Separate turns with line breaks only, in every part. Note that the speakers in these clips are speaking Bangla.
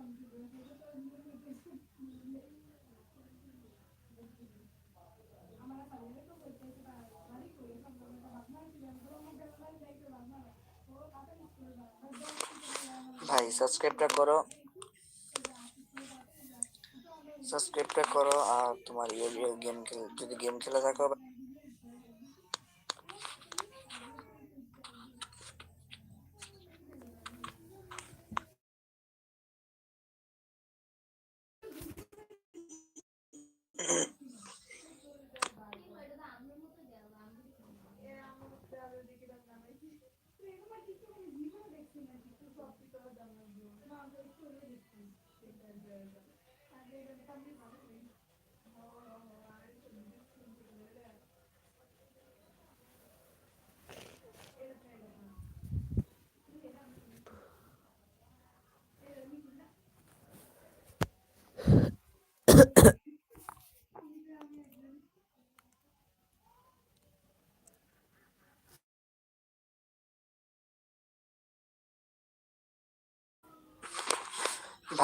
ভাই সাবস্ক্রাইবটা করো সাবস্ক্রাইবটা করো আর তোমার ইয়ে গেম ইয়ে খেলে যদি গেম খেলে থাকো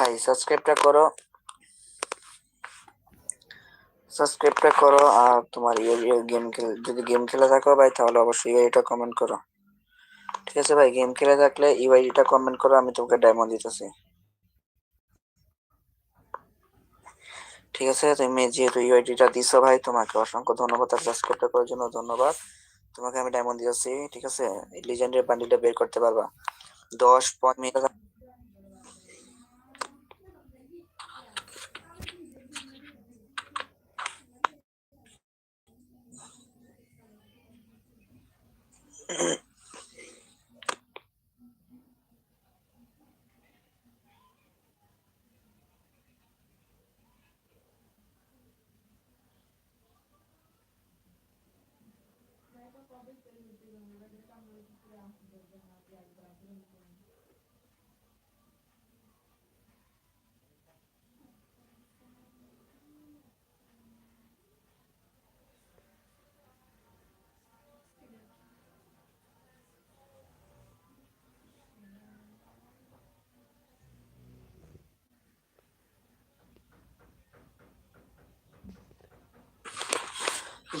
ভাই সাবস্ক্রাইবটা করো সাবস্ক্রাইবটা করো আর তোমার ইউরিয়াল ইয়ে গেম খেলে যদি গেম খেলে থাকো ভাই তাহলে অবশ্যই এটা কমেন্ট করো ঠিক আছে ভাই গেম খেলে থাকলে ইউআইডিটা কমেন্ট করো আমি তোমাকে ডায়মন্ড দিতেছি ঠিক আছে তুমি যেহেতু ইউআইডিটা দিছ ভাই তোমাকে অসংখ্য ধন্যবাদ আর সাবস্ক্রাইবটা করার জন্য ধন্যবাদ তোমাকে আমি ডায়মন্ড দিতেছি ঠিক আছে লিজেন্ডের বান্ডিলটা বের করতে পারবা দশ পয়েন্ট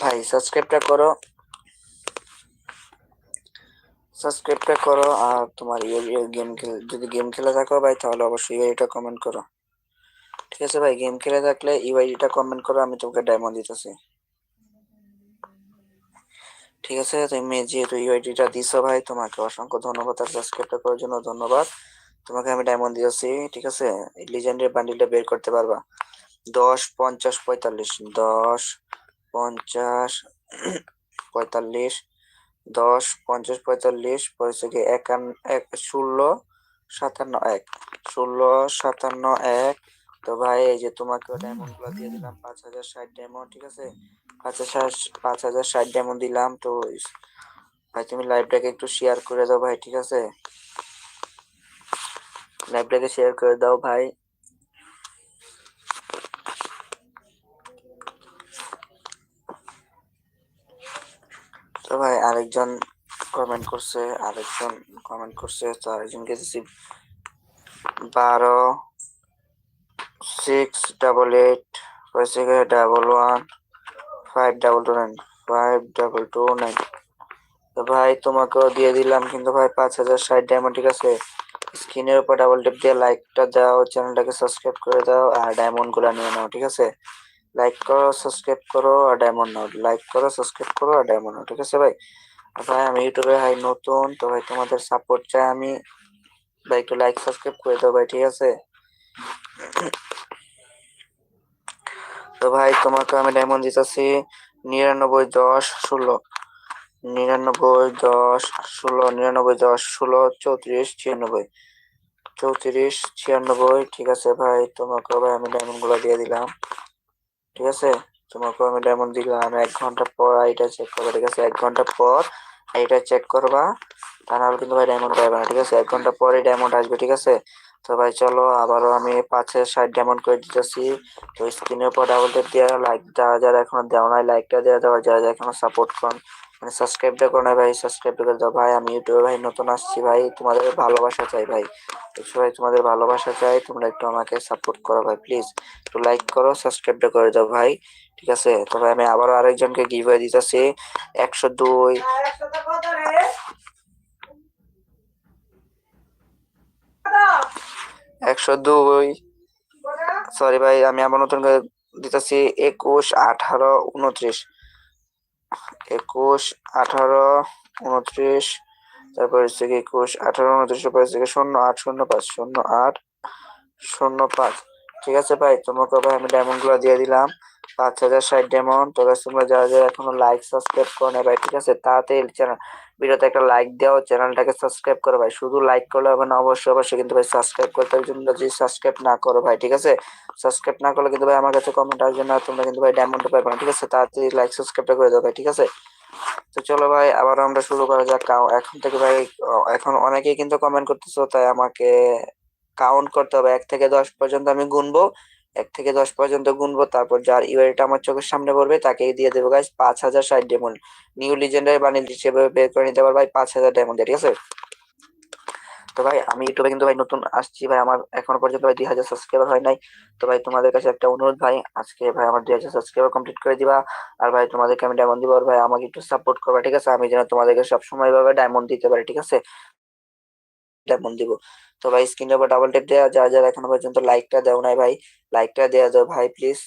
ভাই সাবস্ক্রাইবটা করো সাবস্ক্রাইবটা করো আর তোমার ইয়ে, ইয়ে গেম খেলে যদি গেম খেলে থাকো ভাই তাহলে অবশ্যই এটা কমেন্ট করো ঠিক আছে ভাই গেম খেলে থাকলে ইউআইডিটা কমেন্ট করো আমি তোমাকে ডায়মন্ড দিতেছি ঠিক আছে তুমি যেহেতু ইউআইডিটা দিছো ভাই তোমাকে অসংখ্য ধন্যবাদ আর সাবস্ক্রাইবটা করার জন্য ধন্যবাদ তোমাকে আমি ডায়মন্ড দিয়েছি ঠিক আছে লিজেন্ডের বান্ডিলটা বের করতে পারবা দশ পঞ্চাশ পঁয়তাল্লিশ দশ পঞ্চাশ পঁয়তাল্লিশ দশ পঞ্চাশ পঁয়তাল্লিশ পরিচয় একান্ন এক ষোলো সাতান্ন এক ষোলো সাতান্ন এক তো ভাই এই যে তোমাকে ডায়মন্ড দিয়ে দিলাম পাঁচ হাজার ষাট ডায়মন্ড ঠিক আছে পাঁচ হাজার পাঁচ হাজার ষাট ডায়মন্ড দিলাম তো ভাই তুমি লাইভটাকে একটু শেয়ার করে দাও ভাই ঠিক আছে লাইভটাকে শেয়ার করে দাও ভাই তো ভাই আরেকজন কমেন্ট করছে আরেকজন কমেন্ট করছে তো আরেকজন গেছে বারো সিক্স ডাবল এইট হয়েছে double one five double two nine five double two nine তো ভাই তোমাকেও দিয়ে দিলাম কিন্তু ভাই পাঁচ হাজার ষাট ডায়মন্ড ঠিক আছে স্ক্রিনের উপর ডাবল টেপ দিয়ে লাইকটা দাও চ্যানেলটাকে সাবস্ক্রাইব করে দাও আর ডায়মন্ডগুলো নিয়ে নাও ঠিক আছে লাইক করো সাবস্ক্রাইব করো আর ডায়মন্ড নাও লাইক করো সাবস্ক্রাইব করো আর ডায়মন্ড নাও ঠিক আছে ভাই ভাই আমি ইউটিউবে ভাই নতুন তো ভাই তোমাদের সাপোর্ট চাই আমি ভাই একটু লাইক সাবস্ক্রাইব করে দাও ভাই ঠিক আছে তো ভাই তোমাকে আমি ডায়মন্ড দিতেছি নিরানব্বই দশ ষোলো নিরানব্বই দশ ষোলো নিরানব্বই দশ ষোলো চৌত্রিশ ছিয়ানব্বই চৌত্রিশ ছিয়ানব্বই ঠিক আছে ভাই তোমাকে ভাই আমি ডায়মন্ডগুলো দিয়ে দিলাম ঠিক আছে তোমাকে আমি ডায়মন্ড দিলাম এক ঘন্টা পর আইটা চেক করবা ঠিক আছে এক ঘন্টা পর এটা চেক করবা তা নাহলে কিন্তু ভাই ডায়মন্ড পাইবা না ঠিক আছে এক ঘন্টা পরে ডায়মন্ড আসবে ঠিক আছে তো ভাই চলো আবারও আমি পাঁচে ষাট ডায়মন্ড করে দিতেছি তো স্ক্রিনের উপর ডাবল টেপ দেওয়া লাইক দেওয়া যারা এখনো দেওয়া নাই লাইকটা দেওয়া দেওয়া যারা যারা এখনো সাপোর্ট করেন সাবস্ক্রাইবটা মানে করো না ভাই সাবস্ক্রাইব করে দাও ভাই আমি ইউটিউবে ভাই নতুন আসছি ভাই তোমাদের ভালোবাসা চাই ভাই একটু ভাই তোমাদের ভালোবাসা চাই তোমরা একটু আমাকে সাপোর্ট করো ভাই প্লিজ একটু লাইক করো সাবস্ক্রাইবটা করে দাও ভাই ঠিক আছে তবে আমি আবারও আরেকজনকে গিভওয়ে দিতেছি একশো দুই একশো দুই সরি ভাই আমি আবার নতুন করে দিতেছি একুশ আঠারো উনত্রিশ একুশ আঠারো উনত্রিশ তারপর হচ্ছে কি একুশ আঠারো উনত্রিশ পর হচ্ছে শূন্য আট শূন্য পাঁচ শূন্য আট শূন্য পাঁচ ঠিক আছে ভাই তোমাকে ভাই আমি ডায়মন্ড গুলা দিয়ে দিলাম পাঁচ হাজার ষাট ডেমন তো তোমরা যারা যারা এখনো লাইক সাবস্ক্রাইব করো না ভাই ঠিক আছে তাতে চ্যানেল ভিডিওতে একটা লাইক দাও চ্যানেলটাকে সাবস্ক্রাইব করো ভাই শুধু লাইক করলে হবে না অবশ্যই অবশ্যই কিন্তু ভাই সাবস্ক্রাইব করতে হবে তোমরা যদি সাবস্ক্রাইব না করো ভাই ঠিক আছে সাবস্ক্রাইব না করলে কিন্তু ভাই আমার কাছে কমেন্ট আসবে না তোমরা কিন্তু ভাই ডেমনটা পাবে না ঠিক আছে তাড়াতাড়ি লাইক সাবস্ক্রাইবটা করে দাও ভাই ঠিক আছে তো চলো ভাই আবার আমরা শুরু করা যাক এখন থেকে ভাই এখন অনেকেই কিন্তু কমেন্ট করতেছো তাই আমাকে কাউন্ট করতে হবে এক থেকে দশ পর্যন্ত আমি গুনবো এক থেকে দশ পর্যন্ত গুনবো তারপর যার ইউআইডিটা আমার চোখের সামনে পড়বে তাকে দিয়ে দেবো গাছ পাঁচ হাজার ষাট ডেমন নিউ লিজেন্ডারি বানিয়ে হিসেবে বের করে নিতে পারবো ভাই পাঁচ হাজার ডায়মন্ড ঠিক আছে তো ভাই আমি ইউটিউবে কিন্তু ভাই নতুন আসছি ভাই আমার এখনো পর্যন্ত ভাই দুই হাজার সাবস্ক্রাইবার হয় নাই তো ভাই তোমাদের কাছে একটা অনুরোধ ভাই আজকে ভাই আমার দুই হাজার সাবস্ক্রাইবার কমপ্লিট করে দিবা আর ভাই তোমাদেরকে আমি ডায়মন্ড দিব আর ভাই আমাকে একটু সাপোর্ট করবা ঠিক আছে আমি যেন তোমাদেরকে সবসময় ভাবে ডায়মন্ড দিতে পারি ঠিক আছে মন দিব তো ভাই স্ক্রিনের উপর ডাবল টেপ দেওয়া যা যারা এখনো পর্যন্ত লাইকটা দাও নাই ভাই লাইকটা দেওয়া দাও ভাই প্লিজ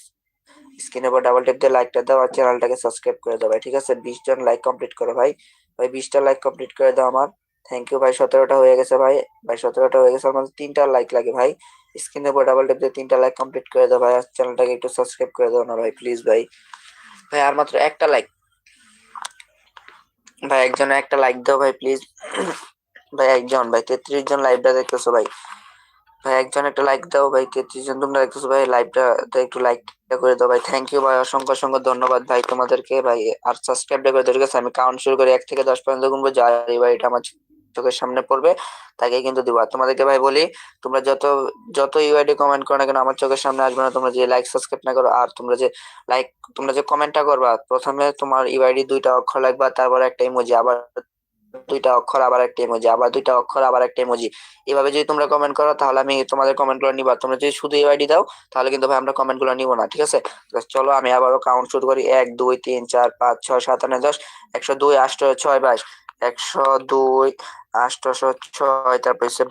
স্ক্রিনের উপর ডাবল টেপ দিয়ে লাইকটা দাও আর চ্যানেলটাকে সাবস্ক্রাইব করে দাও ভাই ঠিক আছে বিশ জন লাইক কমপ্লিট করো ভাই ভাই বিশটা লাইক কমপ্লিট করে দাও আমার থ্যাংক ইউ ভাই সতেরোটা হয়ে গেছে ভাই ভাই সতেরোটা হয়ে গেছে আমার তিনটা লাইক লাগে ভাই স্ক্রিনের উপর ডাবল টেপ দিয়ে তিনটা লাইক কমপ্লিট করে দাও ভাই আর চ্যানেলটাকে একটু সাবস্ক্রাইব করে দাও না ভাই প্লিজ ভাই ভাই আর মাত্র একটা লাইক ভাই একজন একটা লাইক দাও ভাই প্লিজ ভাই একজন ভাই তেত্রিশ জন লাইভটা দেখতেছো ভাই ভাই একজন একটা লাইক দাও ভাই তেত্রিশ জন তোমরা দেখতেছো ভাই লাইভটা একটু লাইকটা করে দাও ভাই থ্যাংক ইউ ভাই অসংখ্য অসংখ্য ধন্যবাদ ভাই তোমাদেরকে ভাই আর সাবস্ক্রাইবটা করে দেওয়ার আমি কাউন্ট শুরু করে এক থেকে দশ পর্যন্ত গুনবো যাই ভাই এটা আমার চোখের সামনে পড়বে তাকে কিন্তু দিবা তোমাদেরকে ভাই বলি তোমরা যত যত ইউআইডি কমেন্ট করো না কেন আমার চোখের সামনে আসবে না তোমরা যে লাইক সাবস্ক্রাইব না করো আর তোমরা যে লাইক তোমরা যে কমেন্টটা করবা প্রথমে তোমার ইউআইডি দুইটা অক্ষর লাগবা তারপর একটা ইমোজি আবার দুইটা অক্ষর আবার একটা ইমোজি আবার দুইটা অক্ষর আবার একটা ইমোজি এভাবে যদি তোমরা কমেন্ট করো তাহলে আমি তোমাদের কমেন্ট গুলো নিবা তোমরা যদি শুধু আইডি দাও তাহলে কিন্তু ভাই আমরা কমেন্ট গুলো নিবো না ঠিক আছে চলো আমি আবারও কাউন্ট শুরু করি এক দুই তিন চার পাঁচ ছয় সাত আট দশ একশো দুই আষ্ট ছয় বাইশ একশো দুই আষ্টশো ছয় তারপর হচ্ছে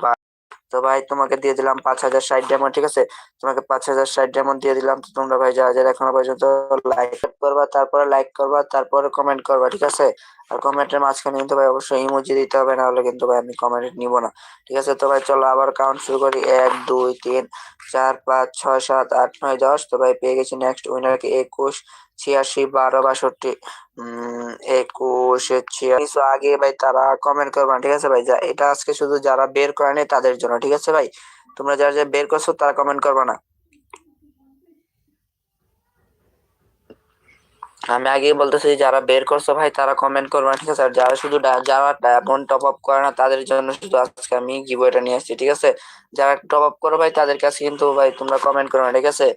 তো ভাই তোমাকে দিয়ে দিলাম পাঁচ হাজার ষাট ডায়মন্ড ঠিক আছে তোমাকে পাঁচ হাজার ষাট ডায়মন্ড দিয়ে দিলাম তো তোমরা ভাই যারা যারা এখনো পর্যন্ত লাইক করবা তারপরে লাইক করবা তারপরে কমেন্ট করবা ঠিক আছে আর কমেন্টের মাঝখানে কিন্তু ভাই অবশ্যই ইমোজি দিতে হবে না হলে কিন্তু ভাই আমি কমেন্ট নিব না ঠিক আছে তো ভাই চলো আবার কাউন্ট শুরু করি এক দুই তিন চার পাঁচ ছয় সাত আট নয় দশ তো ভাই পেয়ে গেছি নেক্সট উইনারকে একুশ ছিয়াশি বারো বাষট্টি একুশ ছিয়াশি আগে ভাই তারা কমেন্ট করবে না ঠিক আছে ভাই এটা আজকে শুধু যারা বের করেনি তাদের জন্য ঠিক আছে ভাই তোমরা যারা যারা বের করছো তারা কমেন্ট করবে না আমি আগেই বলতেছি যারা বের করছো ভাই তারা কমেন্ট করবে না ঠিক আছে আর যারা শুধু যারা ডায়মন্ড টপ আপ করে না তাদের জন্য শুধু আজকে আমি এটা নিয়ে আসছি ঠিক আছে যারা টপ আপ করো ভাই তাদের কাছে কিন্তু ভাই তোমরা কমেন্ট করো না ঠিক আছে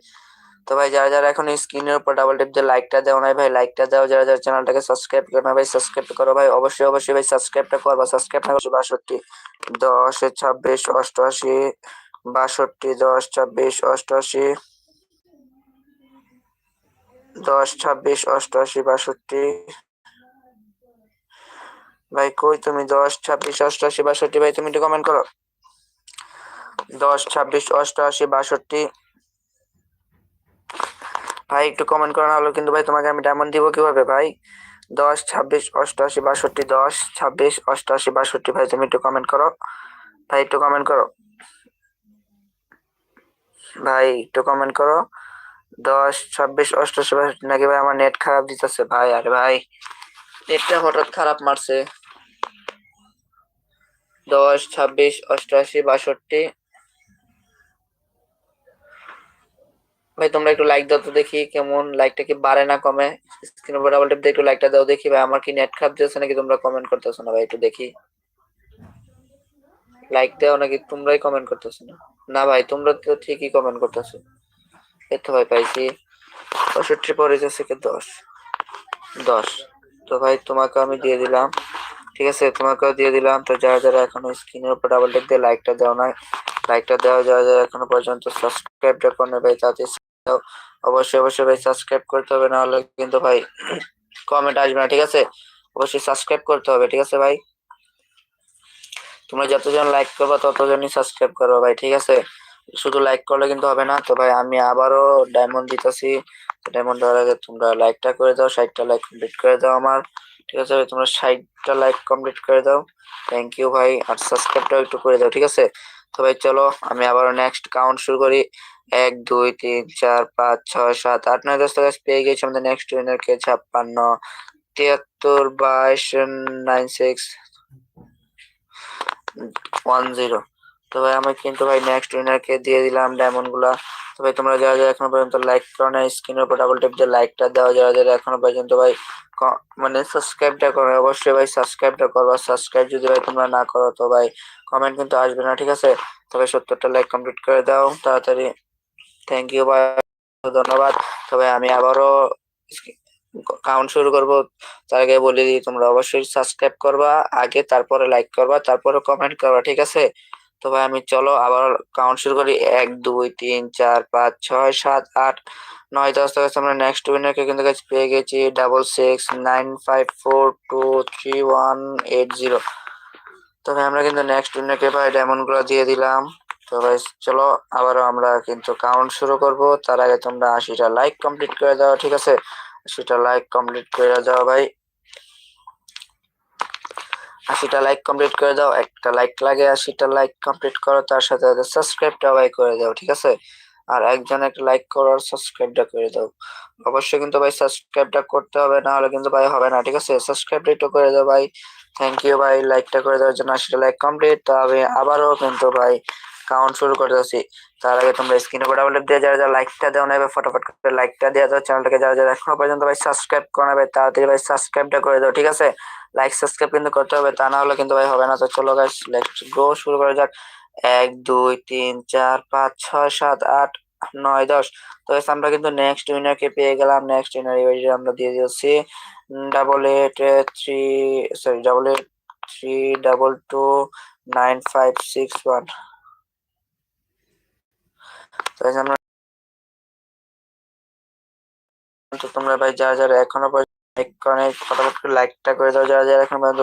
তো ভাই যারা যারা এখন স্ক্রিনের উপর ডাবল টিপ দিয়ে লাইকটা দেও না ভাই লাইকটা দাও যারা যারা চ্যানেলটাকে সাবস্ক্রাইব করো না ভাই সাবস্ক্রাইব করো ভাই অবশ্যই অবশ্যই ভাই সাবস্ক্রাইবটা করবা সাবস্ক্রাইব না করছো বাষট্টি দশ ছাব্বিশ অষ্টআশি বাষট্টি দশ ছাব্বিশ অষ্টআশি দশ ছাব্বিশ অষ্টআশি বাষট্টি ভাই কই তুমি দশ ছাব্বিশ অষ্টআশি বাষট্টি ভাই তুমি একটু কমেন্ট করো দশ ছাব্বিশ অষ্টআশি বাষট্টি ভাই একটু কমেন্ট না হলো কিন্তু ভাই তোমাকে আমি ডায়মন্ড দিব কিভাবে ভাই দশ ছাব্বিশ অষ্টআশি বাষট্টি দশ ছাব্বিশ অষ্টআশি বাষট্টি ভাই তুমি একটু কমেন্ট করো ভাই একটু কমেন্ট করো ভাই একটু কমেন্ট করো দশ ছাব্বিশ অষ্টাশি নাকি ভাই আমার নেট খারাপ দিতেছে ভাই আরে ভাই নেটটা হঠাৎ খারাপ মারছে দশ ছাব্বিশ অষ্টআশি বাষট্টি ভাই তোমরা একটু লাইক দাও তো দেখি কেমন লাইকটা কি বাড়ে না কমে স্ক্রিন উপর ডাবল টিপ একটু লাইকটা দাও দেখি ভাই আমার কি নেট খারাপ দিতেছে নাকি তোমরা কমেন্ট করতেছো না ভাই একটু দেখি লাইক দাও নাকি তোমরাই কমেন্ট করতেছো না না ভাই তোমরা তো ঠিকই কমেন্ট করতেছো এত ভাই পাইছি পঁয়ষট্টির পরে যাচ্ছে কি দশ দশ তো ভাই তোমাকে আমি দিয়ে দিলাম ঠিক আছে তোমাকেও দিয়ে দিলাম তো যারা যারা এখনো স্ক্রিনের উপর ডাবল টেক দিয়ে লাইকটা দেওয়া নাই লাইকটা দেওয়া যারা যারা এখনো পর্যন্ত সাবস্ক্রাইবটা করে ভাই তাতে অবশ্যই অবশ্যই ভাই সাবস্ক্রাইব করতে হবে নাহলে কিন্তু ভাই কমেন্ট আসবে না ঠিক আছে অবশ্যই সাবস্ক্রাইব করতে হবে ঠিক আছে ভাই তোমরা যতজন লাইক করবা ততজনই সাবস্ক্রাইব করো ভাই ঠিক আছে শুধু লাইক করলে কিন্তু হবে না তো ভাই আমি আবারও ডায়মন্ড দিতেছি ডায়মন্ড দেওয়ার আগে তোমরা লাইকটা করে দাও ষাটটা লাইক কমপ্লিট করে দাও আমার ঠিক আছে ভাই তোমরা ষাটটা লাইক কমপ্লিট করে দাও থ্যাংক ইউ ভাই আর সাবস্ক্রাইবটাও একটু করে দাও ঠিক আছে তো ভাই চলো আমি আবারও নেক্সট কাউন্ট শুরু করি এক দুই তিন চার পাঁচ ছয় সাত আট নয় দশ গাছ পেয়ে গেছি আমাদের নেক্সট উইনারকে ছাপ্পান্ন তিয়াত্তর বাইশ নাইন সিক্স ওয়ান জিরো তো ভাই আমি কিন্তু ভাই নেক্সট উইনারকে দিয়ে দিলাম ডায়মন্ড তো ভাই তোমরা যারা যারা এখনো পর্যন্ত লাইক করো না স্ক্রিনের উপর ডাবল টেপ যে লাইকটা দাও যারা যারা এখনো পর্যন্ত ভাই মানে সাবস্ক্রাইবটা করো অবশ্যই ভাই সাবস্ক্রাইবটা করবা সাবস্ক্রাইব যদি ভাই তোমরা না করো তো ভাই কমেন্ট কিন্তু আসবে না ঠিক আছে তবে সত্তরটা লাইক কমপ্লিট করে দাও তাড়াতাড়ি থ্যাংক ইউ ভাই ধন্যবাদ তবে আমি আবারও কাউন্ট শুরু করব তার আগে বলে দিই তোমরা অবশ্যই সাবস্ক্রাইব করবা আগে তারপরে লাইক করবা তারপরে কমেন্ট করবা ঠিক আছে তো ভাই আমি চলো আবার কাউন্ট শুরু করি এক দুই তিন চার পাঁচ ছয় সাত আট নয় দশ দশ আমরা নেক্সট উইনারকে কিন্তু কাছে পেয়ে গেছি double six nine five four two three one eight zero তো ভাই আমরা কিন্তু নেক্সট উইনারকে ভাই ডায়মন্ডগুলো দিয়ে দিলাম তো ভাই চলো আবারও আমরা কিন্তু কাউন্ট শুরু করব তার আগে তোমরা আশিটা লাইক কমপ্লিট করে দাও ঠিক আছে আশিটা লাইক কমপ্লিট করে দাও ভাই আশিটা লাইক কমপ্লিট করে দাও একটা লাইক লাগে আশিটা লাইক কমপ্লিট করো তার সাথে সাথে সাবস্ক্রাইবটা ভাই করে দাও ঠিক আছে আর একজন একটা লাইক করো আর সাবস্ক্রাইবটা করে দাও অবশ্যই কিন্তু ভাই সাবস্ক্রাইবটা করতে হবে না হলে কিন্তু ভাই হবে না ঠিক আছে সাবস্ক্রাইবটা একটু করে দাও ভাই থ্যাংক ইউ ভাই লাইকটা করে দেওয়ার জন্য আশিটা লাইক কমপ্লিট তবে আবারও কিন্তু ভাই কাউন্ট শুরু করতে যাচ্ছি তার আগে তোমরা স্ক্রিনে উপর ডাবল দিয়ে যারা যারা লাইকটা দেওয়া নেবে ফটোফট করে লাইকটা দিয়ে দাও চ্যানেলটাকে যারা যারা এখনো পর্যন্ত ভাই সাবস্ক্রাইব করা নেবে তাড়াতাড়ি ভাই সাবস্ক্রাইবটা করে দাও ঠিক আছে লাইক সাবস্ক্রাইব কিন্তু করতে হবে তা না হলে কিন্তু ভাই হবে না তো চলো গাইস লেটস গো শুরু করা যাক এক দুই তিন চার পাঁচ ছয় সাত আট নয় দশ তো আমরা কিন্তু নেক্সট উইনারকে পেয়ে গেলাম নেক্সট উইনার এবার আমরা দিয়ে দিচ্ছি double eight three sorry double eight three double two nine five six one আমরা তো তোমরা ভাই যারা যারা এখনো পর্যন্ত ফটাফট করে লাইকটা করে দাও যারা যারা পর্যন্ত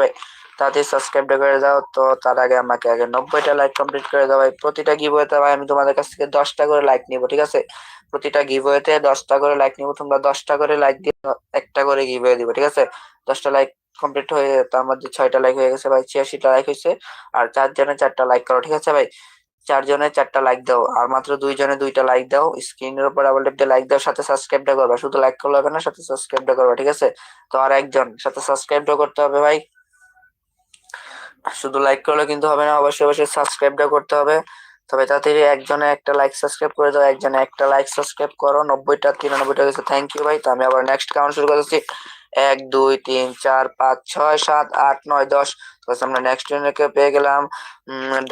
ভাই করে দাও তো তার আগে আমাকে আগে নব্বইটা লাইক কমপ্লিট করে দাও ভাই প্রতিটা গিভওয়েতে ভাই আমি তোমাদের কাছ থেকে দশটা করে লাইক নিব ঠিক আছে প্রতিটা গিভওয়েতে দশটা করে লাইক নিব তোমরা দশটা করে লাইক দিয়ে একটা করে গিভওয়ে দিব ঠিক আছে দশটা লাইক কমপ্লিট হয়ে তার মধ্যে ছয়টা লাইক হয়ে গেছে ভাই ছিয়াশিটা লাইক হয়েছে আর চারজনে চারটা লাইক করো ঠিক আছে ভাই চারজনের চারটা লাইক দাও আর মাত্র দুইজনে দুইটা লাইক দাও স্ক্রিনের উপর ডাবল ট্যাপ দিয়ে লাইক দাও সাথে সাবস্ক্রাইবটা করবা শুধু লাইক করলে হবে না সাথে সাবস্ক্রাইবটা করবা ঠিক আছে তো আর একজন সাথে সাবস্ক্রাইবটা করতে হবে ভাই শুধু লাইক করলে কিন্তু হবে না অবশ্যই অবশ্যই সাবস্ক্রাইবটা করতে হবে তবে তাড়াতাড়ি একজনে একটা লাইক সাবস্ক্রাইব করে দাও একজনে একটা লাইক সাবস্ক্রাইব করো নব্বইটা তিরানব্বইটা গেছে থ্যাংক ইউ ভাই তো আমি আবার নেক্সট কাউন্ট শুরু করতেছি এক দুই তিন চার পাঁচ ছয় সাত আট নয় দশ আমরা নেক্সট ইউনিটকে পেয়ে গেলাম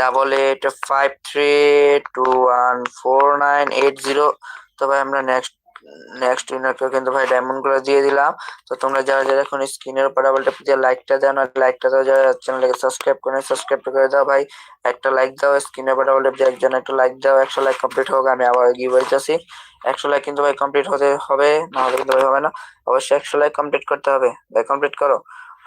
double eight five three two one four nine eight zero তবে আমরা নেক্সট নেক্সট উইনারকেও কিন্তু ভাই ডায়মন্ড গুলো দিয়ে দিলাম তো তোমরা যারা যারা এখন স্ক্রিনের উপর ডাবল ট্যাপ দিয়ে লাইকটা দাও না লাইকটা দাও যারা চ্যানেলকে সাবস্ক্রাইব করে সাবস্ক্রাইব করে দাও ভাই একটা লাইক দাও স্ক্রিনের উপর ডাবল ট্যাপ দিয়ে একজন একটা লাইক দাও একশো লাইক কমপ্লিট হোক আমি আবার গিভ হইতেছি একশো লাইক কিন্তু ভাই কমপ্লিট হতে হবে না হলে কিন্তু হবে না অবশ্যই একশো লাইক কমপ্লিট করতে হবে ভাই কমপ্লিট করো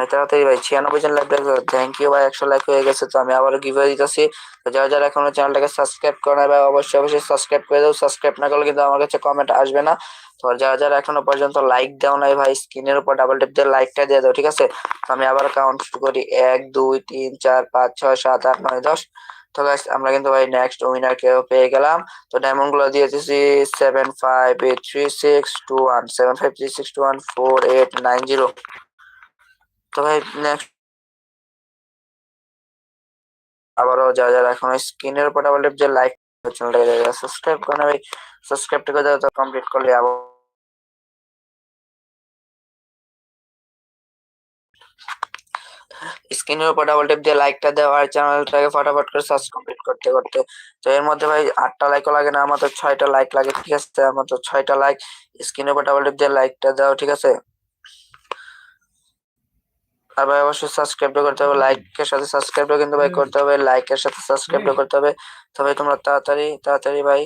ভাই হ্যাঁ, তাড়াতাড়ি ভাই ছিয়ানব্বই জন লাইক দেখো থ্যাংক ইউ ভাই একশো লাইক হয়ে গেছে তো আমি আবারও গিভে দিতেছি তো যারা যারা এখনো চ্যানেলটাকে সাবস্ক্রাইব করে না ভাই অবশ্যই অবশ্যই সাবস্ক্রাইব করে দাও সাবস্ক্রাইব না করলে কিন্তু আমার কাছে কমেন্ট আসবে না তো যারা যারা এখনো পর্যন্ত লাইক দাও নাই ভাই স্ক্রিনের উপর ডাবল টিপ দিয়ে লাইকটা দিয়ে দাও ঠিক আছে তো আমি আবার কাউন্ট শুরু করি এক দুই তিন চার পাঁচ ছয় সাত আট নয় দশ তো গাইস আমরা কিন্তু ভাই নেক্সট উইনার কেউ পেয়ে গেলাম তো ডায়মন্ড গুলো দিয়ে দিয়েছি seven five eight three six two one seven five three six two one four eight nine zero তবে আবারও যারা যারা এখন স্ক্রিনের উপর ডাবল যে লাইক চ্যানেলটা যারা যারা সাবস্ক্রাইব করে নেবে সাবস্ক্রাইবটাকে যারা কমপ্লিট করলে আবার স্ক্রিনের উপর ডাবল টিপ দিয়ে লাইকটা দেওয়া আর চ্যানেলটাকে ফটাফট করে সার্চ কমপ্লিট করতে করতে তো এর মধ্যে ভাই আটটা লাইকও লাগে না আমার তো ছয়টা লাইক লাগে ঠিক আছে আমার তো ছয়টা লাইক স্ক্রিনের উপর ডাবল টিপ দিয়ে লাইকটা দাও ঠিক আছে আর ভাই অবশ্যই সাবস্ক্রাইব করতে হবে লাইকের সাথে সাবস্ক্রাইব কিন্তু ভাই করতে হবে লাইকের সাথে সাবস্ক্রাইব করতে হবে তো ভাই তোমরা তাড়াতাড়ি তাড়াতাড়ি ভাই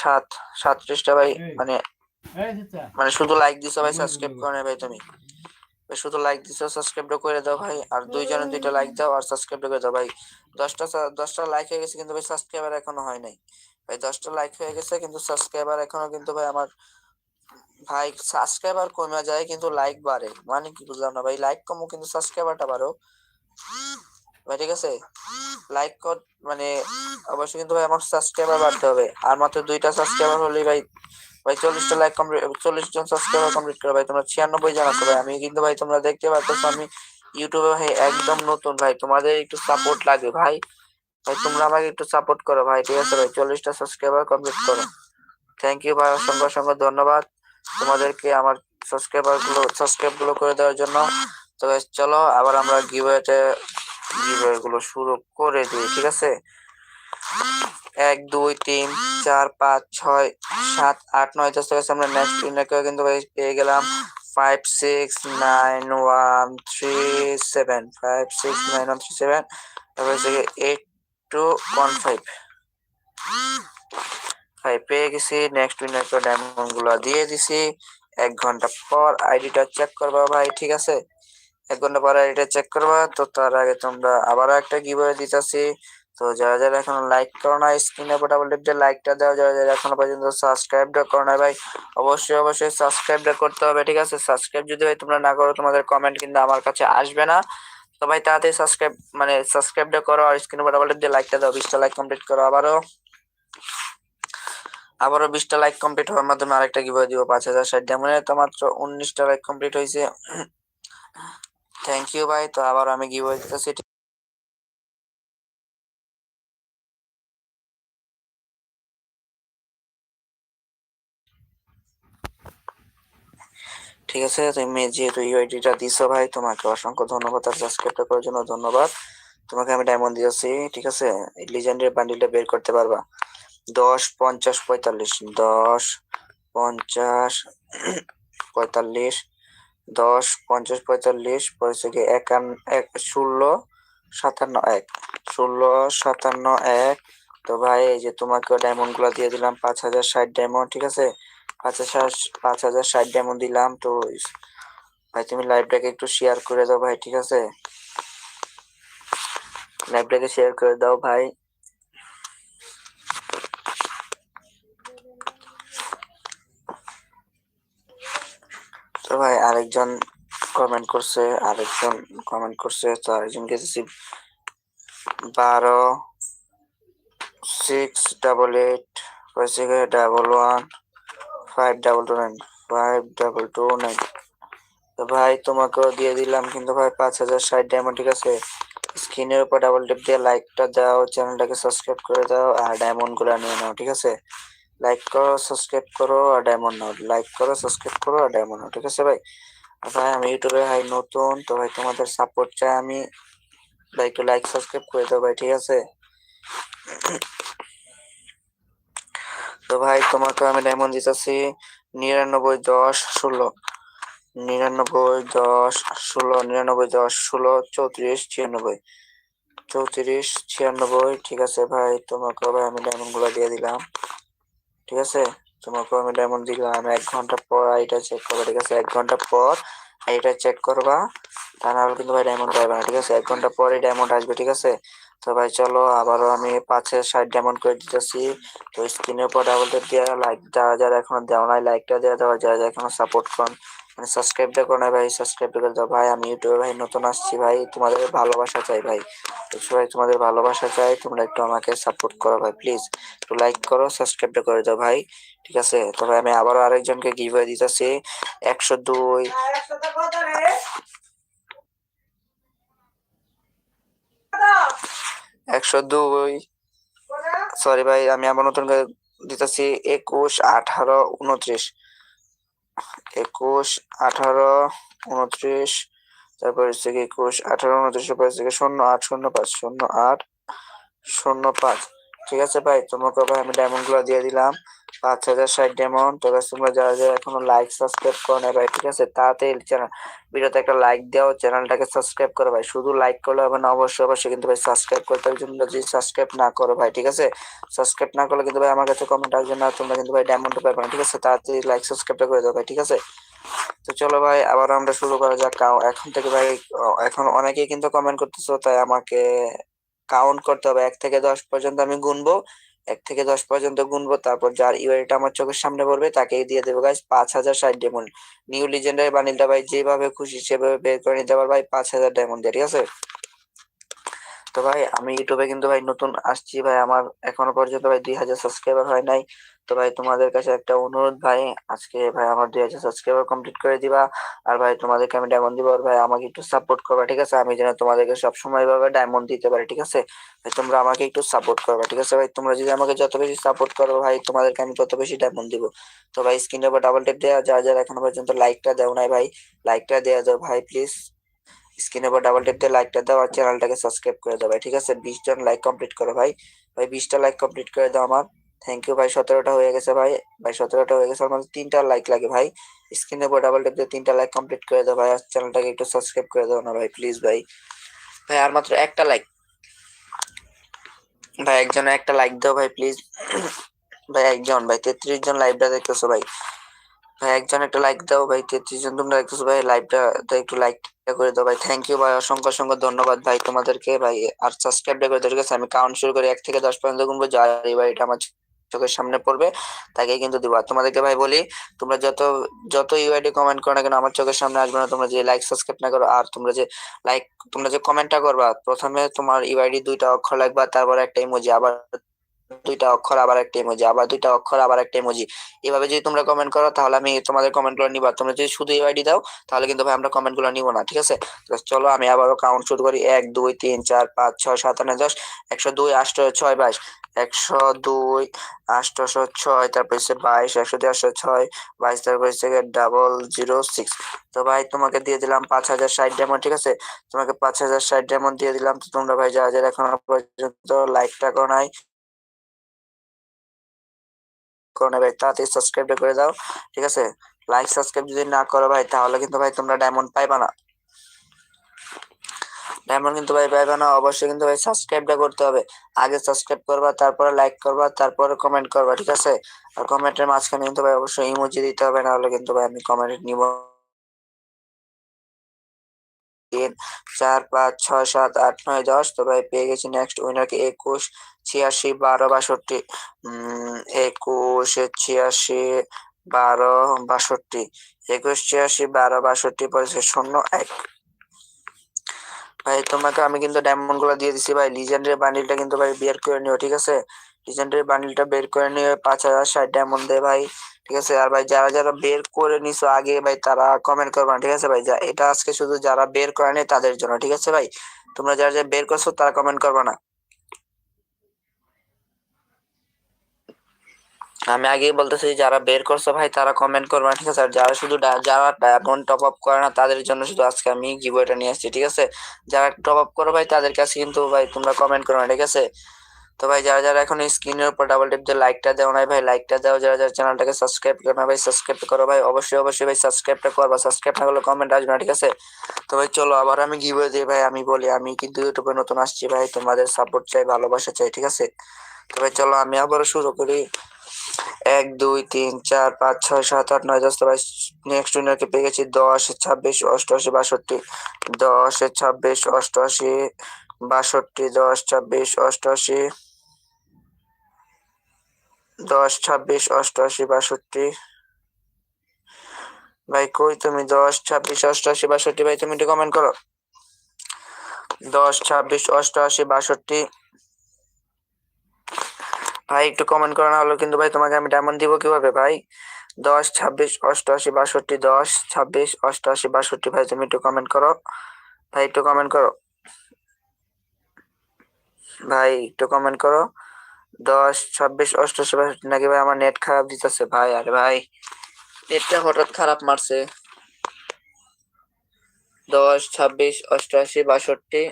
সাত সাতত্রিশটা ভাই মানে মানে শুধু লাইক দিছো ভাই সাবস্ক্রাইব করে ভাই তুমি শুধু লাইক দিছো সাবস্ক্রাইব করে দাও ভাই আর দুইজনে দুইটা লাইক দাও আর সাবস্ক্রাইব করে দাও ভাই দশটা দশটা লাইক হয়ে গেছে কিন্তু ভাই সাবস্ক্রাইবার এখনো হয় নাই ভাই দশটা লাইক হয়ে গেছে কিন্তু সাবস্ক্রাইবার এখনো কিন্তু ভাই আমার ভাই সাবস্ক্রাইবার কমে যায় কিন্তু লাইক বাড়ে মানে কি বুঝলাম না ভাই লাইক কমো কিন্তু সাবস্ক্রাইবারটা বাড়ো ভাই ঠিক আছে লাইক কর মানে অবশ্যই কিন্তু ভাই আমার সাবস্ক্রাইবার বাড়তে হবে আর মাত্র দুইটা সাবস্ক্রাইবার হলেই ভাই ভাই চল্লিশটা লাইক কমপ্লিট চল্লিশ জন সাবস্ক্রাইবার কমপ্লিট করো ভাই তোমরা ছিয়ানব্বই জন আছো ভাই আমি কিন্তু ভাই তোমরা দেখতে পাচ্ছ আমি ইউটিউবে ভাই একদম নতুন ভাই তোমাদের একটু সাপোর্ট লাগে ভাই ভাই তোমরা আমাকে একটু সাপোর্ট করো ভাই ঠিক আছে ভাই চল্লিশটা সাবস্ক্রাইবার কমপ্লিট করো থ্যাংক ইউ ভাই অসংখ্য অসংখ্য ধন্যবাদ তোমাদেরকে আমার সাবস্ক্রাইবার গুলো সাবস্ক্রাইব গুলো করে দেওয়ার জন্য তো চলো আবার আমরা গিভওয়েতে গিভওয়ে গুলো শুরু করে দিই ঠিক আছে এক দুই তিন চার পাঁচ ছয় সাত আট নয় দশ টাকা আমরা নেক্সট উইনারকেও কিন্তু পেয়ে গেলাম five six nine one three seven five six nine one three seven হচ্ছে এইট টু ওয়ান ফাইভ ভাই পেয়ে গেছি নেক্সট কোড ডায়মন্ড গুলো দিয়ে দিছি এক ঘন্টা পর আইডিটা চেক করবা ভাই ঠিক আছে এক ঘন্টা পর আইডিটা চেক করবা তো তার আগে তোমরা আবারও একটা গিভওয়ে দিতেছি তো যারা যারা এখনো লাইক করো না স্ক্রিনে ডাবল টিপ দিয়ে লাইকটা দাও যারা যারা এখনো পর্যন্ত সাবস্ক্রাইবটা করো না ভাই অবশ্যই অবশ্যই সাবস্ক্রাইব করতে হবে ঠিক আছে সাবস্ক্রাইব যদি ভাই তোমরা না করো তোমাদের কমেন্ট কিন্তু আমার কাছে আসবে না তো ভাই তাড়াতাড়ি সাবস্ক্রাইব মানে সাবস্ক্রাইবটা করো আর স্ক্রিনে ডাবল বলে দিয়ে লাইকটা দাও বিশটা লাইক কমপ্লিট করো আবারও আবারও বিশটা লাইক কমপ্লিট হওয়ার মাধ্যমে আরেকটা গিভ দিব পাঁচ হাজার ষাট ডায়মন্ডের তো মাত্র উনিশটা লাইক কমপ্লিট হয়েছে থ্যাংক ইউ ভাই তো আবার আমি গিভ দিতেছি ঠিক আছে তুমি যেহেতু ইউআইডিটা দিছো ভাই তোমাকে অসংখ্য ধন্যবাদ আর সাবস্ক্রাইবটা করার জন্য ধন্যবাদ তোমাকে আমি ডায়মন্ড দিয়েছি ঠিক আছে লিজেন্ডের বান্ডিলটা বের করতে পারবা দশ পঞ্চাশ পঁয়তাল্লিশ দশ পঞ্চাশ পঁয়তাল্লিশ দশ পঞ্চাশ পঁয়তাল্লিশ পরে থেকে একান্ন এক ষোলো সাতান্ন এক ষোলো সাতান্ন এক তো ভাই এই যে তোমাকে ডায়মন্ড গুলা দিয়ে দিলাম পাঁচ হাজার ষাট ডায়মন্ড ঠিক আছে পাঁচ হাজার পাঁচ হাজার ষাট ডায়মন্ড দিলাম তো ভাই তুমি লাইভটাকে একটু শেয়ার করে দাও ভাই ঠিক আছে লাইভটাকে শেয়ার করে দাও ভাই তো ভাই আরেকজন কমেন্ট করছে আরেকজন কমেন্ট করছে তো আরেকজন গেছে বারো সিক্স ডাবল এইট হয়েছে double one five double two nine five double two nine তো ভাই তোমাকেও দিয়ে দিলাম কিন্তু ভাই পাঁচ হাজার ষাট ডায়মন্ড ঠিক আছে স্ক্রিনের উপর ডাবল টিপ দিয়ে লাইকটা দাও চ্যানেলটাকে সাবস্ক্রাইব করে দাও আর ডায়মন্ডগুলো নিয়ে নাও ঠিক আছে লাইক করো সাবস্ক্রাইব করো আর ডায়মন্ড নাও লাইক করো সাবস্ক্রাইব করো আর ডায়মন্ড নাও ঠিক আছে ভাই ভাই আমি ইউটিউবে ভাই নতুন তো ভাই তোমাদের সাপোর্ট চাই আমি ভাই একটু লাইক সাবস্ক্রাইব করে দাও ভাই ঠিক আছে তো ভাই তোমাকে আমি ডায়মন্ড দিতেছি নিরানব্বই দশ ষোলো নিরানব্বই দশ ষোলো নিরানব্বই দশ ষোলো চৌত্রিশ ছিয়ানব্বই চৌত্রিশ ছিয়ানব্বই ঠিক আছে ভাই তোমাকে ভাই আমি ডায়মন্ডগুলো দিয়ে দিলাম ঠিক আছে তোমার আমি ডায়মন্ড দিলাম এক ঘন্টা পর এটা চেক করবা ঠিক আছে এক ঘন্টা পর এটা চেক করবা তা না হলে কিন্তু ভাই ডায়মন্ড পাবে না ঠিক আছে এক ঘন্টা পরে ডায়মন্ড আসবে ঠিক আছে তো ভাই চলো আবারও আমি পাঁচে ষাট ডায়মন্ড করে দিতেছি তো স্ক্রিনের উপর ডাবল দিয়ে লাইক যারা যারা এখনো দেওয়া নাই লাইকটা দেওয়া দেওয়া যারা যারা এখনো সাপোর্ট করেন মানে সাবস্ক্রাইবটা করো না ভাই সাবস্ক্রাইব করে দাও ভাই আমি ইউটিউবে ভাই নতুন আসছি ভাই তোমাদের ভালোবাসা চাই ভাই সবাই তোমাদের ভালোবাসা চাই তোমরা একটু আমাকে সাপোর্ট করো ভাই প্লিজ একটু লাইক করো সাবস্ক্রাইবটা করে দাও ভাই ঠিক আছে তবে আমি আবারও আরেকজনকে গিভওয়ে দিতেছি একশো দুই একশো দুই সরি ভাই আমি আবার নতুন করে দিতেছি একুশ আঠারো উনত্রিশ একুশ আঠারো উনত্রিশ তারপর হচ্ছে একুশ আঠারো উনত্রিশ পর থেকে শূন্য আট শূন্য পাঁচ শূন্য আট শূন্য পাঁচ ঠিক আছে ভাই তোমাকে ভাই আমি ডায়মন্ড গুলো দিয়ে দিলাম পাঁচ হাজার ষাট ডেমন তো তোমরা যারা যারা এখনো লাইক সাবস্ক্রাইব করো না ভাই ঠিক আছে তাতে চ্যানেল ভিডিওতে একটা লাইক দাও চ্যানেলটাকে সাবস্ক্রাইব করো ভাই শুধু লাইক করলে হবে না অবশ্যই অবশ্যই কিন্তু ভাই সাবস্ক্রাইব করতে হবে তোমরা যদি সাবস্ক্রাইব না করো ভাই ঠিক আছে সাবস্ক্রাইব না করলে কিন্তু ভাই আমার কাছে কমেন্ট আসবে না তোমরা কিন্তু ভাই ডায়মন্ড পাবে না ঠিক আছে তাতে লাইক সাবস্ক্রাইবটা করে দাও ভাই ঠিক আছে তো চলো ভাই আবার আমরা শুরু করা যাক এখন থেকে ভাই এখন অনেকেই কিন্তু কমেন্ট করতেছো তাই আমাকে কাউন্ট করতে হবে এক থেকে দশ পর্যন্ত আমি গুনবো এক থেকে দশ পর্যন্ত গুনবো তারপর যার ইউআইডিটা আমার চোখের সামনে পড়বে তাকেই দিয়ে দেবো গাছ পাঁচ হাজার ষাট ডায়মন্ড নিউ লিজেন্ডারি বানিলটা ভাই যেভাবে খুশি সেভাবে বের করে নিতে পারবে ভাই পাঁচ হাজার ডায়মন্ড দিয়ে ঠিক আছে তো ভাই আমি ইউটিউবে কিন্তু ভাই নতুন আসছি ভাই আমার এখনো পর্যন্ত ভাই দুই হাজার সাবস্ক্রাইবার হয় নাই তো ভাই তোমাদের কাছে একটা অনুরোধ ভাই আজকে ভাই আমার দুই হাজার সাবস্ক্রাইবার কমপ্লিট করে দিবা আর ভাই তোমাদেরকে আমি ডায়মন্ড দিব আর ভাই আমাকে একটু সাপোর্ট করবা ঠিক আছে আমি যেন তোমাদেরকে সবসময় ভাবে ডায়মন্ড দিতে পারি ঠিক আছে ভাই তোমরা আমাকে একটু সাপোর্ট করবা ঠিক আছে ভাই তোমরা যদি আমাকে যত বেশি সাপোর্ট করো ভাই তোমাদেরকে আমি তত বেশি ডায়মন্ড দিব তো ভাই স্ক্রিনে উপর ডাবল টেপ দেওয়া যা যারা এখনো পর্যন্ত লাইকটা দেও নাই ভাই লাইকটা দেওয়া দাও ভাই প্লিজ স্ক্রিনে উপর ডাবল টেপ দিয়ে লাইকটা দাও আর চ্যানেলটাকে সাবস্ক্রাইব করে দাও ভাই ঠিক আছে বিশ জন লাইক কমপ্লিট করো ভাই ভাই বিশটা লাইক কমপ্লিট করে দাও আমার থ্যাংক ইউ ভাই সতেরোটা হয়ে গেছে ভাই ভাই সতেরোটা হয়ে গেছে আমার তিনটা লাইক লাগে ভাই স্ক্রিনে উপর ডাবল টেপ দিয়ে তিনটা লাইক কমপ্লিট করে দাও ভাই আর চ্যানেলটাকে একটু সাবস্ক্রাইব করে দাও না ভাই প্লিজ ভাই ভাই আর মাত্র একটা লাইক ভাই একজন একটা লাইক দাও ভাই প্লিজ ভাই একজন ভাই তেত্রিশ জন লাইভটা দেখতেছো ভাই ভাই একজন একটা লাইক দাও ভাই তেত্রিশ জন তোমরা দেখতেছো ভাই লাইভটা একটু লাইক করে দাও ভাই থ্যাংক ইউ ভাই অসংখ্য অসংখ্য ধন্যবাদ ভাই তোমাদেরকে ভাই আর সাবস্ক্রাইবটা করে দাও আমি কাউন্ট শুরু করে এক থেকে দশ পর্যন্ত গুনবো যাই এই ভাই এটা আমার চোখের সামনে পড়বে তাকে কিন্তু দিব আর তোমাদেরকে ভাই বলি তোমরা যত যত ইউআইডি কমেন্ট করো না কেন আমার চোখের সামনে আসবে না তোমরা যে লাইক সাবস্ক্রাইব না করো আর তোমরা যে লাইক তোমরা যে কমেন্টটা করবা প্রথমে তোমার ইউআইডি দুইটা অক্ষর লাগবা তারপর একটা ইমোজি আবার দুইটা অক্ষর আবার একটা ইমোজি আবার দুইটা অক্ষর আবার একটা ইমোজি এভাবে যদি তোমরা কমেন্ট করো তাহলে আমি তোমাদের কমেন্ট গুলো নিবো তোমরা যদি শুধু ইউআইডি দাও তাহলে কিন্তু ভাই আমরা কমেন্ট গুলো নিবো না ঠিক আছে চলো আমি আবারও কাউন্ট শুরু করি এক দুই তিন চার পাঁচ ছয় সাত আট দশ একশো দুই আষ্ট ছয় বাইশ একশো দুই আষ্টশো ছয় তারপর হচ্ছে বাইশ একশো দুই আটশো ছয় বাইশ তারপর হচ্ছে ডাবল জিরো সিক্স তো ভাই তোমাকে দিয়ে দিলাম পাঁচ হাজার ষাট ডায়মন্ড ঠিক আছে তোমাকে পাঁচ হাজার ষাট ডায়মন্ড দিয়ে দিলাম তো তোমরা ভাই যা যা এখনো পর্যন্ত লাইকটা করো নাই করো না ভাই তাড়াতাড়ি সাবস্ক্রাইব করে দাও ঠিক আছে লাইক সাবস্ক্রাইব যদি না করো ভাই তাহলে কিন্তু ভাই তোমরা ডায়মন্ড পাইবা না ডায়মন্ড কিন্তু ভাই পাইবা না অবশ্যই কিন্তু ভাই সাবস্ক্রাইবটা করতে হবে আগে সাবস্ক্রাইব করবা তারপরে লাইক করবা তারপরে কমেন্ট করবা ঠিক আছে আর কমেন্টের মাঝখানে কিন্তু ভাই অবশ্যই ইমোজি দিতে হবে না হলে কিন্তু ভাই আমি কমেন্ট নিব তিন চার পাঁচ ছয় সাত আট নয় দশ তো ভাই পেয়ে গেছি নেক্সট উইনারকে একুশ ছিয়াশি বারো বাষট্টি একুশ ছিয়াশি বারো বাষট্টি একুশ ছিয়াশি বারো বাষট্টি পড়েছে শূন্য এক ভাই তোমাকে আমি কিন্তু ডায়মন্ড গুলো দিয়ে দিছি ভাই লিজেন্ডের বান্ডিলটা কিন্তু ভাই বের করে নিও ঠিক আছে লিজেন্ডের বান্ডিলটা বের করে নিয়ে পাঁচ হাজার ষাট ডায়মন্ড দে ভাই ঠিক আছে আর ভাই যারা যারা বের করে নিছো আগে ভাই তারা কমেন্ট করবা ঠিক আছে ভাই এটা আজকে শুধু যারা বের করে নেই তাদের জন্য ঠিক আছে ভাই তোমরা যারা যারা বের করছো তারা কমেন্ট করবা না আমি আগে বলতেছি যারা বের করছো ভাই তারা কমেন্ট করবে ঠিক আছে আর যারা শুধু যারা এখন টপ আপ করে না তাদের জন্য শুধু আজকে আমি গিভওয়েটা নিয়ে আসছি ঠিক আছে যারা টপ আপ করো ভাই তাদের কাছে কিন্তু ভাই তোমরা কমেন্ট করো ঠিক আছে তো ভাই যারা যারা এখন স্ক্রিনের উপর ডাবল টিপ দিয়ে লাইকটা দাও না ভাই লাইকটা দাও যারা যারা চ্যানেলটাকে সাবস্ক্রাইব করো না ভাই সাবস্ক্রাইব করো ভাই অবশ্যই অবশ্যই ভাই সাবস্ক্রাইবটা করো সাবস্ক্রাইব না করলে কমেন্ট আসবে না ঠিক আছে তো ভাই চলো আবার আমি গিভ দিই ভাই আমি বলি আমি কিন্তু ইউটিউবে নতুন আসছি ভাই তোমাদের সাপোর্ট চাই ভালোবাসা চাই ঠিক আছে তো ভাই চলো আমি আবারও শুরু করি এক দুই তিন চার পাঁচ ছয় সাত আট নয় দশ ভাই নেক্সট উইনারকে পেয়ে গেছি দশ ছাব্বিশ অষ্টআশি বাষট্টি দশ ছাব্বিশ অষ্টআশি বাষট্টি দশ ছাব্বিশ অষ্টআশি দশ ছাব্বিশ অষ্টআশি বাষট্টি ভাই কই তুমি দশ ছাব্বিশ অষ্টআশি বাষট্টি ভাই তুমি একটু কমেন্ট করো দশ ছাব্বিশ অষ্টআশি বাষট্টি ভাই একটু কমেন্ট করো না হলো কিন্তু ভাই তোমাকে আমি ডায়মন্ড দিব কিভাবে ভাই দশ ছাব্বিশ অষ্টআশি বাষট্টি দশ ছাব্বিশ অষ্টআশি বাষট্টি ভাই তুমি একটু কমেন্ট করো ভাই একটু কমেন্ট করো ভাই একটু কমেন্ট করো দশ ছাব্বিশ অষ্টআশি নাকি ভাই আমার নেট খারাপ দিতেছে ভাই আরে ভাই নেটটা হঠাৎ খারাপ মারছে দশ ছাব্বিশ অষ্টআশি বাষট্টি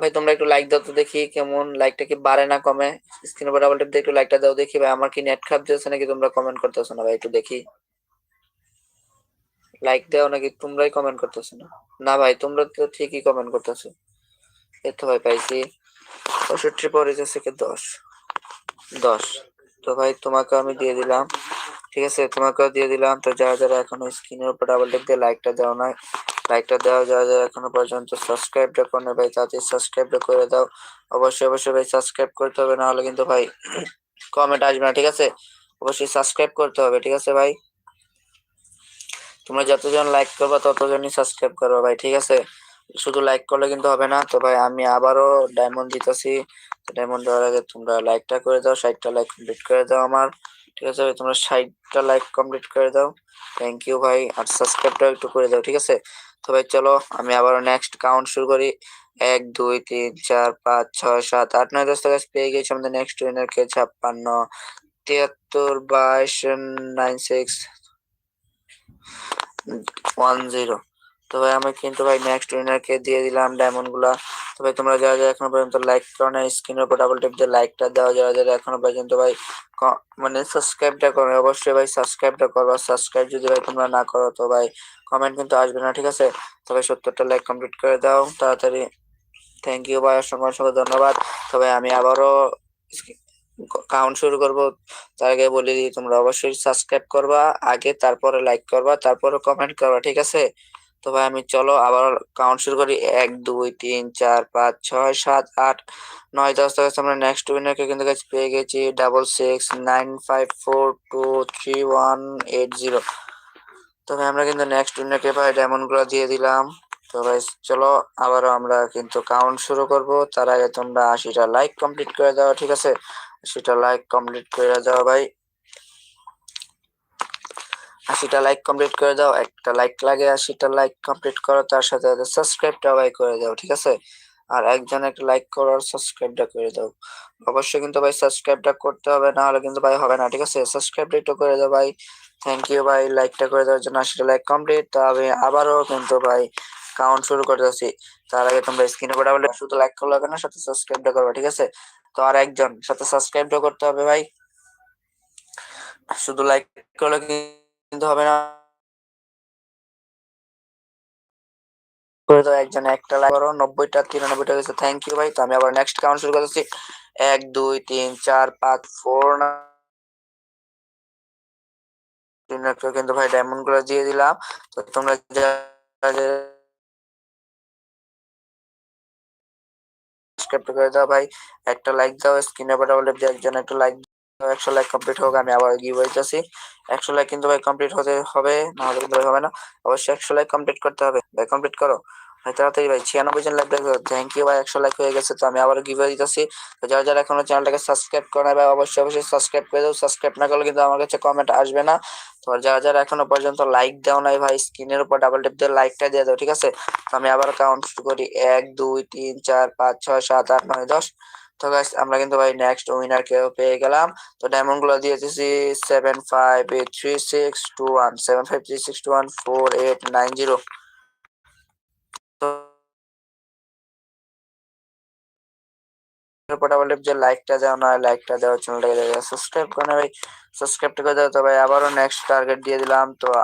ভাই তোমরা একটু লাইক দাও তো দেখি কেমন লাইকটা কি বাড়ে না কমে স্ক্রিন উপর ডাবল টিপ দিয়ে একটু লাইকটা দাও দেখি ভাই আমার কি নেট খারাপ দিয়েছে নাকি তোমরা কমেন্ট করতেছো না ভাই একটু দেখি লাইক দাও নাকি তোমরাই কমেন্ট করতেছো না না ভাই তোমরা তো ঠিকই কমেন্ট করতেছো এত ভাই পাইছি পঁয়ষট্টি পরে যাচ্ছে কি দশ দশ তো ভাই তোমাকে আমি দিয়ে দিলাম ঠিক আছে তোমাকেও দিয়ে দিলাম তো যারা যারা এখনো স্ক্রিনের উপর ডাবল টেক দিয়ে লাইকটা দেওয়া নাই লাইকটা দেওয়া যারা যারা এখনো পর্যন্ত সাবস্ক্রাইবটা করে ভাই তাতে সাবস্ক্রাইবটা করে দাও অবশ্যই অবশ্যই ভাই সাবস্ক্রাইব করতে হবে না হলে কিন্তু ভাই কমেন্ট আসবে না ঠিক আছে অবশ্যই সাবস্ক্রাইব করতে হবে ঠিক আছে ভাই তোমরা যতজন লাইক করবা ততজনই সাবস্ক্রাইব করবা ভাই ঠিক আছে শুধু লাইক করলে কিন্তু হবে না তো ভাই আমি আবারও ডায়মন্ড দিতেছি ডায়মন্ড দেওয়ার আগে তোমরা লাইকটা করে দাও ষাটটা লাইক কমপ্লিট করে দাও আমার ঠিক আছে ভাই তোমরা ষাটটা লাইক কমপ্লিট করে দাও থ্যাংক ইউ ভাই আর সাবস্ক্রাইবটা একটু করে দাও ঠিক আছে তো ভাই চলো আমি আবারও নেক্সট কাউন্ট শুরু করি এক দুই তিন চার পাঁচ ছয় সাত আট নয় দশ টাকা পেয়ে গেছি আমাদের নেক্সট উইনার কে ছাপ্পান্ন তিয়াত্তর বাইশ নাইন সিক্স ওয়ান জিরো তো ভাই আমি কিন্তু ভাই নেক্সট উইনারকে দিয়ে দিলাম গুলা তো ভাই তোমরা যারা যারা এখনো পর্যন্ত লাইক করো না স্ক্রিনের উপর ডাবল টিপ দিয়ে লাইকটা দাও যারা যারা এখনো পর্যন্ত ভাই মানে সাবস্ক্রাইবটা করো অবশ্যই ভাই সাবস্ক্রাইবটা করো সাবস্ক্রাইব যদি ভাই তোমরা না করো তো ভাই কমেন্ট কিন্তু আসবে না ঠিক আছে তবে সত্তরটা লাইক কমপ্লিট করে দাও তাড়াতাড়ি থ্যাংক ইউ ভাই অসংখ্য অসংখ্য ধন্যবাদ তবে আমি আবারও কাউন্ট শুরু করব তার আগে বলে দিই তোমরা অবশ্যই সাবস্ক্রাইব করবা আগে তারপরে লাইক করবা তারপরে কমেন্ট করবা ঠিক আছে তো ভাই আমি চলো আবার কাউন্ট শুরু করি এক দুই তিন চার পাঁচ ছয় সাত আট নয় দশ দশ আমরা নেক্সট উইনারকে কিন্তু কাছে পেয়ে গেছি double six nine five four two three one eight zero তো ভাই আমরা কিন্তু নেক্সট উইনারকে ভাই ডায়মন্ডগুলো দিয়ে দিলাম তো ভাই চলো আবারও আমরা কিন্তু কাউন্ট শুরু করব তার আগে তোমরা আশিটা লাইক কমপ্লিট করে দাও ঠিক আছে সেটা লাইক কমপ্লিট করে দাও ভাই আশিটা লাইক কমপ্লিট করে দাও একটা লাইক লাগে আশিটা লাইক কমপ্লিট করো তার সাথে সাথে সাবস্ক্রাইবটা ভাই করে দাও ঠিক আছে আর একজন একটা লাইক করো আর সাবস্ক্রাইবটা করে দাও অবশ্যই কিন্তু ভাই সাবস্ক্রাইবটা করতে হবে না হলে কিন্তু ভাই হবে না ঠিক আছে সাবস্ক্রাইবটা একটু করে দাও ভাই থ্যাংক ইউ ভাই লাইকটা করে দেওয়ার জন্য আশিটা লাইক কমপ্লিট তবে আবারও কিন্তু ভাই কাউন্ট শুরু করতেছি তার আগে তোমরা স্ক্রিনে করে বলে শুধু লাইক করলে হবে না সাথে সাবস্ক্রাইবটা করবে ঠিক আছে তো আর একজন সাথে সাবস্ক্রাইবটা করতে হবে ভাই শুধু লাইক করলে কিন্তু হবে না একজন একটা লাইক নব্বইটা তিরানব্বইটা গেছে থ্যাংক ইউ ভাই তো আমি আবার নেক্সট কাউন্ট শুরু করতেছি এক দুই তিন চার পাঁচ ফোর কিন্তু ভাই ডায়মন্ড গুলো দিয়ে দিলাম তো তোমরা সাবস্ক্রাইব করে দাও ভাই একটা লাইক দাও স্ক্রিনে পাঠাবলে একজন একটা লাইক একশো লাইক কমপ্লিট হোক আমি আবার গিভ হইতেছি একশো লাইক কিন্তু ভাই কমপ্লিট হতে হবে না হলে কিন্তু হবে না অবশ্যই একশো লাইক কমপ্লিট করতে হবে ভাই কমপ্লিট করো ভাই তাড়াতাড়ি ভাই ছিয়ানব্বই জন লাইক দেখো থ্যাংক ইউ ভাই একশো লাইক হয়ে গেছে তো আমি আবার গিভ দিতেছি তো যারা যারা এখনো চ্যানেলটাকে সাবস্ক্রাইব করে না অবশ্যই অবশ্যই সাবস্ক্রাইব করে দাও সাবস্ক্রাইব না করলে কিন্তু আমার কাছে কমেন্ট আসবে না তো যারা যারা এখনো পর্যন্ত লাইক দাও নাই ভাই স্ক্রিনের উপর ডাবল টিপ দিয়ে লাইকটা দিয়ে দাও ঠিক আছে তো আমি আবার কাউন্ট করি এক দুই তিন চার পাঁচ ছয় সাত আট নয় দশ তো গাইস আমরা কিন্তু ভাই নেক্সট উইনার কেও পেয়ে গেলাম তো ডায়মন্ড গুলো দিয়ে দিয়েছি seven five eight three six two one seven five three six two one four eight nine zero যে লাইকটা দাও না লাইকটা দাও চ্যানেলটাকে সাবস্ক্রাইব করে ভাই সাবস্ক্রাইব করে দাও তো ভাই আবারও নেক্সট টার্গেট দিয়ে দিলাম তো